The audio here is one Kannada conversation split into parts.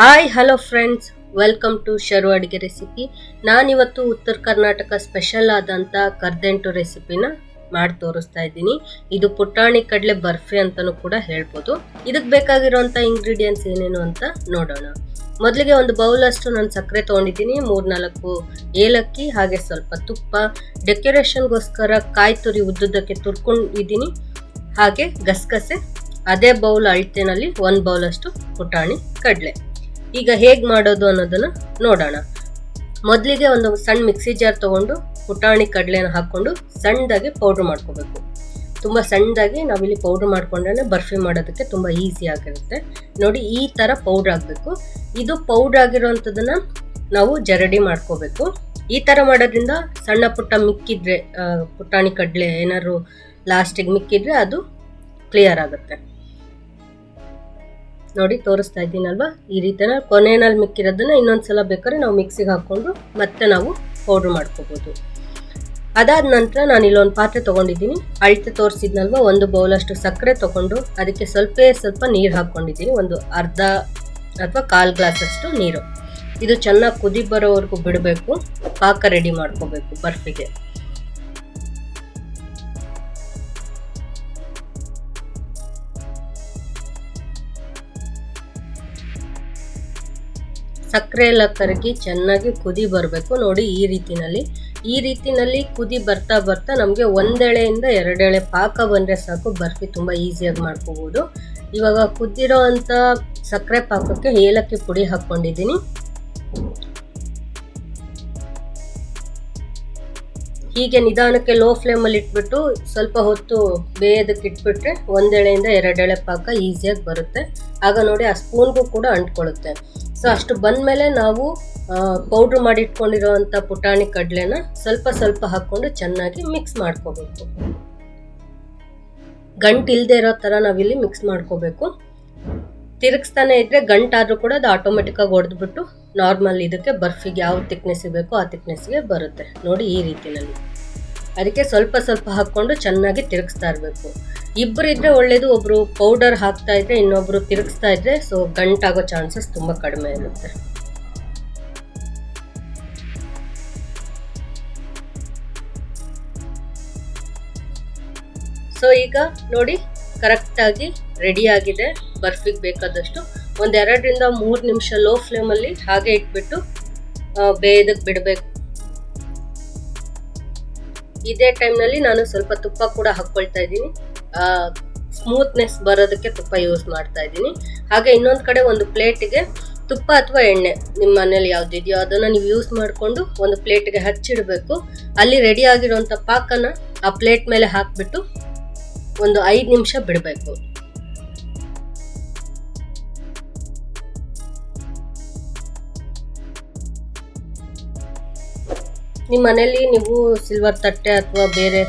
Hi hello friends welcome to Sharu ಅಡುಗೆ ರೆಸಿಪಿ ನಾನಿವತ್ತು ಉತ್ತರ ಕರ್ನಾಟಕ ಸ್ಪೆಷಲ್ ಆದಂಥ ಕರ್ದೆಂಟು ರೆಸಿಪಿನ ಮಾಡಿ ತೋರಿಸ್ತಾ ಇದ್ದೀನಿ. ಇದು ಪುಟಾಣಿ ಕಡಲೆ ಬರ್ಫಿ ಅಂತಲೂ ಕೂಡ ಹೇಳ್ಬೋದು. ಇದಕ್ಕೆ ಬೇಕಾಗಿರೋಂಥ ಇಂಗ್ರೀಡಿಯೆಂಟ್ಸ್ ಏನೇನು ಅಂತ ನೋಡೋಣ. ಮೊದಲಿಗೆ ಒಂದು ಬೌಲಷ್ಟು ನಾನು ಸಕ್ಕರೆ ತೊಗೊಂಡಿದ್ದೀನಿ. ಮೂರ್ನಾಲ್ಕು ಏಲಕ್ಕಿ, ಹಾಗೆ ಸ್ವಲ್ಪ ತುಪ್ಪ. ಡೆಕೋರೇಷನ್ಗೋಸ್ಕರ ಕಾಯಿ ತುರಿ ಉದ್ದುದ್ದಕ್ಕೆ ತುರ್ಕೊಂಡಿದ್ದೀನಿ. ಹಾಗೆ ಗಸಗಸೆ. ಅದೇ ಬೌಲ್ ಅಳತೆನಲ್ಲಿ ಒಂದು ಬೌಲಷ್ಟು ಪುಟಾಣಿ ಕಡಲೆ. ಈಗ ಹೇಗೆ ಮಾಡೋದು ಅನ್ನೋದನ್ನ ನೋಡೋಣ. ಮೊದಲಿಗೆ ಒಂದು ಸಣ್ಣ ಮಿಕ್ಸಿ ಜಾರ್ ತಗೊಂಡು ಪುಟಾಣಿ ಕಡಲೆನ ಹಾಕ್ಕೊಂಡು ಸಣ್ಣದಾಗಿ ಪೌಡ್ರ್ ಮಾಡ್ಕೋಬೇಕು. ತುಂಬ ಸಣ್ಣದಾಗಿ ನಾವಿಲ್ಲಿ ಪೌಡ್ರ್ ಮಾಡ್ಕೊಂಡ್ರೆ ಬರ್ಫಿ ಮಾಡೋದಕ್ಕೆ ತುಂಬ ಈಸಿ ಆಗಿರುತ್ತೆ. ನೋಡಿ ಈ ಥರ ಪೌಡ್ರ್ ಆಗಬೇಕು ಇದು ಪೌಡ್ರ್ ಆಗಿರೋವಂಥದ್ದನ್ನ ನಾವು ಜರಡಿ ಮಾಡ್ಕೋಬೇಕು. ಈ ಥರ ಮಾಡೋದ್ರಿಂದ ಸಣ್ಣ ಪುಟ್ಟ ಮಿಕ್ಕಿದ್ರೆ ಪುಟಾಣಿ ಕಡಲೆ ಏನಾದ್ರು ಲಾಸ್ಟಿಗೆ ಮಿಕ್ಕಿದ್ರೆ ಅದು ಕ್ಲಿಯರ್ ಆಗುತ್ತೆ. ನೋಡಿ ತೋರಿಸ್ತಾ ಇದ್ದೀನಲ್ವಾ? ಈ ರೀತಿನ ಕೊನೆಯಲ್ಲಿ ಮಿಕ್ಕಿರೋದನ್ನ ಇನ್ನೊಂದ್ಸಲ ಬೇಕಾದ್ರೆ ನಾವು ಮಿಕ್ಸಿಗೆ ಹಾಕ್ಕೊಂಡು ಮತ್ತೆ ನಾವು ಪೌಡ್ರ್ ಮಾಡ್ಕೋಬೋದು. ಅದಾದ ನಂತರ ನಾನು ಇಲ್ಲೊಂದು ಪಾತ್ರೆ ತೊಗೊಂಡಿದ್ದೀನಿ. ಅಳತೆ ತೋರಿಸಿದ್ನಲ್ವ? ಒಂದು ಬೌಲಷ್ಟು ಸಕ್ಕರೆ ತೊಗೊಂಡು ಅದಕ್ಕೆ ಸ್ವಲ್ಪ ಸ್ವಲ್ಪ ನೀರು ಹಾಕ್ಕೊಂಡಿದ್ದೀನಿ. ಒಂದು ಅರ್ಧ ಅಥವಾ ಕಾಲು ಗ್ಲಾಸಷ್ಟು ನೀರು. ಇದು ಚೆನ್ನಾಗಿ ಕುದಿ ಬರೋವರೆಗೂ ಬಿಡಬೇಕು. ಪಾಕ ರೆಡಿ ಮಾಡ್ಕೋಬೇಕು ಬರ್ಫಿಗೆ. ಸಕ್ಕರೆ ಎಲ್ಲ ಕರಗಿ ಚೆನ್ನಾಗಿ ಕುದಿ ಬರಬೇಕು. ನೋಡಿ ಈ ರೀತಿನಲ್ಲಿ. ಈ ರೀತಿನಲ್ಲಿ ಕುದಿ ಬರ್ತಾ ಬರ್ತಾ ನಮಗೆ ಒಂದೆಳೆಯಿಂದ ಎರಡೆಳೆ ಪಾಕ ಬಂದರೆ ಸಾಕು. ಬರ್ಫಿ ತುಂಬ ಈಸಿಯಾಗಿ ಮಾಡ್ಕೋಬೋದು. ಇವಾಗ ಕುದ್ದಿರೋ ಅಂಥ ಸಕ್ಕರೆ ಪಾಕಕ್ಕೆ ಏಲಕ್ಕಿ ಪುಡಿ ಹಾಕ್ಕೊಂಡಿದ್ದೀನಿ. ಹೀಗೆ ನಿಧಾನಕ್ಕೆ ಲೋ ಫ್ಲೇಮಲ್ಲಿ ಇಟ್ಬಿಟ್ಟು ಸ್ವಲ್ಪ ಹೊತ್ತು ಬೇಯೋದಕ್ಕೆ ಇಟ್ಬಿಟ್ರೆ ಒಂದೆಳೆಯಿಂದ ಎರಡೆಳೆ ಪಾಕ ಈಸಿಯಾಗಿ ಬರುತ್ತೆ. ಆಗ ನೋಡಿ ಆ ಸ್ಪೂನ್ಗೂ ಕೂಡ ಅಂಟ್ಕೊಳ್ಳುತ್ತೆ. ಸೊ ಅಷ್ಟು ಬಂದಮೇಲೆ ನಾವು ಪೌಡ್ರ್ ಮಾಡಿ ಇಟ್ಕೊಂಡಿರೋವಂಥ ಪುಟಾಣಿ ಕಡಲೆನ ಸ್ವಲ್ಪ ಸ್ವಲ್ಪ ಹಾಕ್ಕೊಂಡು ಚೆನ್ನಾಗಿ ಮಿಕ್ಸ್ ಮಾಡ್ಕೋಬೇಕು. ಗಂಟು ಇಲ್ಲದೆ ಇರೋ ಥರ ನಾವಿಲ್ಲಿ ಮಿಕ್ಸ್ ಮಾಡ್ಕೋಬೇಕು. ತಿರುಗಿಸ್ತಾನೆ ಇದ್ರೆ ಗಂಟಾದರೂ ಕೂಡ ಅದು ಆಟೋಮೆಟಿಕ್ಕಾಗಿ ಹೊಡೆದ್ಬಿಟ್ಟು ನಾರ್ಮಲ್ ಇದಕ್ಕೆ ಬರ್ಫಿಗೆ ಯಾವ ತಿಕ್ನೆಸ್ಸಿಗೆ ಬೇಕೋ ಆ ತಿಕ್ನೆಸ್ಸಿಗೆ ಬರುತ್ತೆ. ನೋಡಿ ಈ ರೀತಿಯಲ್ಲಿ. ಅದಕ್ಕೆ ಸ್ವಲ್ಪ ಸ್ವಲ್ಪ ಹಾಕ್ಕೊಂಡು ಚೆನ್ನಾಗಿ ತಿರುಗಿಸ್ತಾ ಇರಬೇಕು. ಇಬ್ಬರು ಇದ್ರೆ ಒಬ್ಬರು ಪೌಡರ್ ಹಾಕ್ತಾ ಇದ್ರೆ ಇನ್ನೊಬ್ರು ತಿರುಗಿಸ್ತಾ ಇದ್ರೆ ಸೊ ಗಂಟಾಗೋ ಚಾನ್ಸಸ್ ತುಂಬ ಕಡಿಮೆ ಇರುತ್ತೆ. ಸೊ ಈಗ ನೋಡಿ ಕರೆಕ್ಟಾಗಿ ರೆಡಿ ಆಗಿದೆ, ಬರ್ಫಿಗೆ ಬೇಕಾದಷ್ಟು. ಒಂದು ಎರಡರಿಂದ ಮೂರು ನಿಮಿಷ ಲೋ ಫ್ಲೇಮಲ್ಲಿ ಹಾಗೆ ಇಟ್ಬಿಟ್ಟು ಬೇಯದಕ್ಕೆ ಬಿಡಬೇಕು. ಇದೇ ಟೈಮ್ನಲ್ಲಿ ನಾನು ಸ್ವಲ್ಪ ತುಪ್ಪ ಕೂಡ ಹಾಕ್ಕೊಳ್ತಾ ಇದ್ದೀನಿ. ಸ್ಮೂತ್ನೆಸ್ ಬರೋದಕ್ಕೆ ತುಪ್ಪ ಯೂಸ್ ಮಾಡ್ತಾ ಇದ್ದೀನಿ. ಹಾಗೆ ಇನ್ನೊಂದು ಕಡೆ ಒಂದು ಪ್ಲೇಟಿಗೆ ತುಪ್ಪ ಅಥವಾ ಎಣ್ಣೆ ನಿಮ್ಮ ಮನೇಲಿ ಯಾವುದಿದೆಯೋ ಅದನ್ನು ನೀವು ಯೂಸ್ ಮಾಡಿಕೊಂಡು ಒಂದು ಪ್ಲೇಟಿಗೆ ಹಚ್ಚಿಡಬೇಕು. ಅಲ್ಲಿ ರೆಡಿ ಆಗಿರುವಂಥ ಪಾಕನ ಆ ಪ್ಲೇಟ್ ಮೇಲೆ ಹಾಕಿಬಿಟ್ಟು ಒಂದು ಐದು ನಿಮಿಷ ಬಿಡಬೇಕು. ನಿಮ್ಮ ಮನೇಲಿ ನೀವು ಸಿಲ್ವರ್ ತಟ್ಟೆ ಅಥವಾ ಬೇರೆ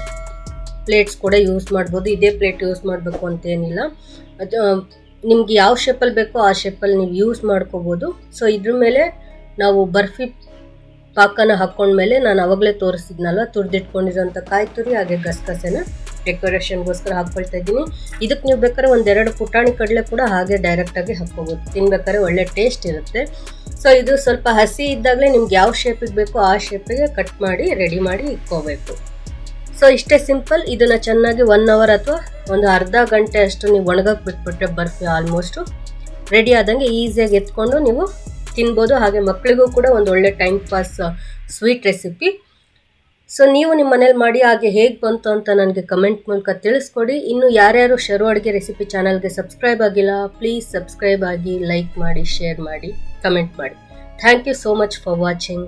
ಪ್ಲೇಟ್ಸ್ ಕೂಡ ಯೂಸ್ ಮಾಡ್ಬೋದು. ಇದೇ ಪ್ಲೇಟ್ ಯೂಸ್ ಮಾಡಬೇಕು ಅಂತೇನಿಲ್ಲ ಅದು, ನಿಮ್ಗೆ ಯಾವ ಶೇಪಲ್ಲಿ ಬೇಕೋ ಆ ಶೇಪಲ್ಲಿ ನೀವು ಯೂಸ್ ಮಾಡ್ಕೋಬೋದು. ಸೊ ಇದ್ರ ಮೇಲೆ ನಾವು ಬರ್ಫಿ ಪಾಕನ ಹಾಕ್ಕೊಂಡ್ಮೇಲೆ ನಾನು ಅವಾಗಲೇ ತೋರಿಸಿದ್ನಲ್ವ ತುರಿದಿಟ್ಕೊಂಡಿರೋಂಥ ಕಾಯಿ ತುರಿ ಹಾಗೆ ಗಸಗಸೆನ ಡೆಕೋರೇಷನ್ಗೋಸ್ಕರ ಹಾಕ್ಕೊಳ್ತಾ ಇದ್ದೀನಿ. ಇದಕ್ಕೆ ನೀವು ಬೇಕಾದ್ರೆ ಒಂದೆರಡು ಪುಟಾಣಿ ಕಡಲೆ ಕೂಡ ಹಾಗೆ ಡೈರೆಕ್ಟಾಗಿ ಹಾಕ್ಕೋಬೋದು. ತಿನ್ಬೇಕಾದ್ರೆ ಒಳ್ಳೆ ಟೇಸ್ಟ್ ಇರುತ್ತೆ. ಸೊ ಇದು ಸ್ವಲ್ಪ ಹಸಿ ಇದ್ದಾಗಲೇ ನಿಮ್ಗೆ ಯಾವ ಶೇಪಿಗೆ ಬೇಕೋ ಆ ಶೇಪಿಗೆ ಕಟ್ ಮಾಡಿ ರೆಡಿ ಮಾಡಿ ಇಕ್ಕೋಬೇಕು ಸೊ ಇಷ್ಟೇ ಸಿಂಪಲ್ ಇದನ್ನು ಚೆನ್ನಾಗಿ ಒನ್ ಅವರ್ ಅಥವಾ ಒಂದು ಅರ್ಧ ಗಂಟೆ ಅಷ್ಟು ನೀವು ಒಣಗಕ್ಕೆ ಬಿಟ್ಬಿಟ್ರೆ ಬರ್ಫಿ ಆಲ್ಮೋಸ್ಟು ರೆಡಿ ಆದಂಗೆ ಈಸಿಯಾಗಿ ಎತ್ಕೊಂಡು ನೀವು ತಿನ್ಬೋದು. ಹಾಗೆ ಮಕ್ಕಳಿಗೂ ಕೂಡ ಒಂದು ಒಳ್ಳೆ time pass sweet recipe so ನೀವು ನಿಮ್ಮ ಮನೇಲಿ ಮಾಡಿ ಹಾಗೆ ಹೇಗೆ ಬಂತು ಅಂತ ನನಗೆ ಕಮೆಂಟ್ ಮೂಲಕ ತಿಳಿಸ್ಕೊಡಿ. ಇನ್ನು ಯಾರ್ಯಾರು ಶರು ಅಡುಗೆ ರೆಸಿಪಿ ಚಾನಲ್ಗೆ ಸಬ್ಸ್ಕ್ರೈಬ್ ಆಗಿಲ್ಲ ಪ್ಲೀಸ್ ಸಬ್ಸ್ಕ್ರೈಬ್ ಆಗಿ ಲೈಕ್ ಮಾಡಿ ಶೇರ್ ಮಾಡಿ ಕಮೆಂಟ್ ಮಾಡಿ. Thank you so much for watching